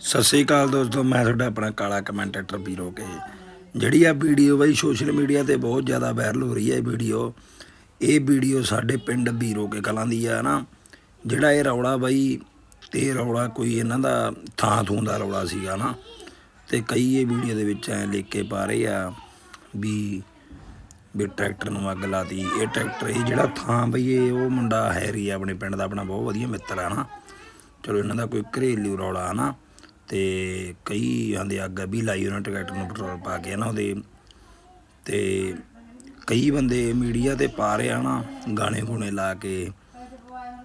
ਸਤਿ ਸ੍ਰੀ ਅਕਾਲ ਦੋਸਤੋ, ਮੈਂ ਤੁਹਾਡਾ ਆਪਣਾ ਕਾਲਾ ਕਮੈਂਟੇਟਰ ਵੀਰੋ ਕੇ। ਜਿਹੜੀ ਆ ਵੀਡੀਓ ਬਾਈ ਸੋਸ਼ਲ ਮੀਡੀਆ ਤੇ ਬਹੁਤ ਜ਼ਿਆਦਾ ਵਾਇਰਲ ਹੋ ਰਹੀ ਹੈ ਇਹ ਵੀਡੀਓ ਇਹ ਵੀਡੀਓ ਸਾਡੇ ਪਿੰਡ ਵੀਰੋ ਕੇ ਕਲਾਂ ਦੀ ਆ ਨਾ ਜਿਹੜਾ ਇਹ ਰੌਲਾ ਬਾਈ, ਤੇ ਇਹ ਰੌਲਾ ਕੋਈ ਇਹਨਾਂ ਦਾ ਥਾਂ ਥੂੰ ਦਾ ਰੌਲਾ ਸੀਗਾ ਨਾ ਤੇ ਕਈ ਇਹ ਵੀਡੀਓ ਦੇ ਵਿੱਚ ਐ ਲਿਖ ਕੇ ਪਾ ਰਹੇ ਆ ਵੀ ਵੀ ਟਰੈਕਟਰ ਨੂੰ ਅੱਗ ਲਾਤੀ ਇਹ ਟਰੈਕਟਰ, ਇਹ ਜਿਹੜਾ ਥਾਂ ਬਈ, ਇਹ ਉਹ ਮੁੰਡਾ ਹੈਰੀ ਆ, ਆਪਣੇ ਪਿੰਡ ਦਾ ਆਪਣਾ ਬਹੁਤ ਵਧੀਆ ਮਿੱਤਰ ਆ ਨਾ ਚਲੋ ਇਹਨਾਂ ਦਾ ਕੋਈ ਘਰੇਲੂ ਰੌਲਾ ਨਾ ਤੇ ਕਈ ਆਂਦੇ ਅੱਗ ਵੀ ਲਾਈ ਉਹਨਾਂ ਟਰੈਕਟਰ ਨੂੰ ਪੈਟਰੋਲ ਪਾ ਕੇ ਨਾ ਉਹਦੇ। ਤੇ ਕਈ ਬੰਦੇ ਮੀਡੀਆ ਤੇ ਪਾ ਰਹੇ ਆ ਨਾ ਗਾਣੇ ਗੁਣੇ ਲਾ ਕੇ।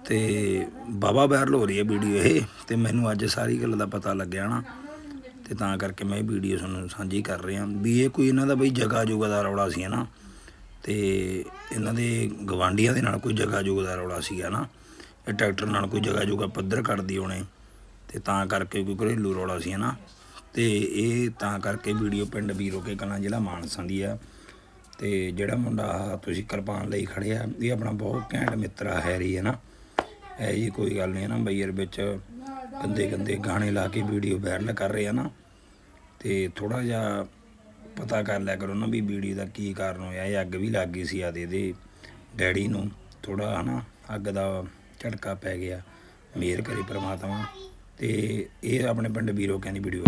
ਤੇ ਬਾਬਾ ਵਾਇਰਲ ਹੋ ਰਹੀ ਹੈ ਵੀਡੀਓ ਇਹ, ਤੇ ਮੈਨੂੰ ਅੱਜ ਸਾਰੀ ਗੱਲ ਦਾ ਪਤਾ ਲੱਗਿਆ ਨਾ ਤੇ ਤਾਂ ਕਰਕੇ ਮੈਂ ਇਹ ਵੀਡੀਓ ਤੁਹਾਨੂੰ ਸਾਂਝੀ ਕਰ ਰਿਹਾ, ਵੀ ਇਹ ਕੋਈ ਇਹਨਾਂ ਦਾ ਬਈ ਜਗਾ ਜੁਗਾ ਦਾ ਰੌਲਾ ਸੀ ਨਾ ਤੇ ਇਹਨਾਂ ਦੇ ਗਵਾਂਡੀਆਂ ਦੇ ਨਾਲ ਕੋਈ ਜਗਾ ਜੁਗਾ ਦਾ ਰੌਲਾ ਸੀਗਾ ਨਾ ਇਹ ਟਰੈਕਟਰ ਨਾਲ ਕੋਈ ਜਗਾ ਜੁਗਾ ਪੱਧਰ ਕਰਦੀ ਹੋਣੇ। ਤੇ ਤਾਂ ਕਰਕੇ ਕੋਈ ਘਰੇਲੂ ਰੌਲਾ ਸੀ ਨਾ ਤੇ ਇਹ ਤਾਂ ਕਰਕੇ ਵੀਡੀਓ ਪਿੰਡ ਵੀਰੋ ਕੇ ਕਲਾਂ ਜ਼ਿਲ੍ਹਾ ਮਾਨਸਾ ਦੀ ਆ। ਤੇ ਜਿਹੜਾ ਮੁੰਡਾ ਆਹ ਤੁਸੀਂ ਕਿਰਪਾਨ ਲਈ ਖੜਿਆ, ਇਹ ਆਪਣਾ ਬਹੁਤ ਘੈਂਟ ਮਿੱਤਰ ਆ, ਹੈਰੀ ਹੈ ਨਾ ਇਹ ਜੀ ਕੋਈ ਗੱਲ ਨਹੀਂ ਹੈ ਨਾ ਬਈਰ ਵਿੱਚ ਗੰਦੇ ਗੰਦੇ ਗਾਣੇ ਲਾ ਕੇ ਵੀਡੀਓ ਵਾਇਰਲ ਕਰ ਰਹੇ ਆ ਨਾ ਤੇ ਥੋੜਾ ਜਿਹਾ ਪਤਾ ਕਰ ਲਿਆ ਕਰੋ ਨਾ ਵੀ ਵੀਡੀਓ ਦਾ ਕੀ ਕਾਰਨ ਹੋਇਆ, ਇਹ ਅੱਗ ਵੀ ਲੱਗ ਗਈ ਸੀ ਆਦੇ ਦੇ ਡੈਡੀ ਨੂੰ। ਥੋੜਾ ਹਨਾ? ਅੱਗ ਦਾ ਝਟਕਾ ਪੈ ਗਿਆ। ਮਿਹਰ ਕਰੇ ਪ੍ਰਮਾਤਮਾ। ਤੇ ਇਹ ਆਪਣੇ ਪਿੰਡ ਵੀਰੋ ਕਹਿੰਦੀ ਵੀਡੀਓ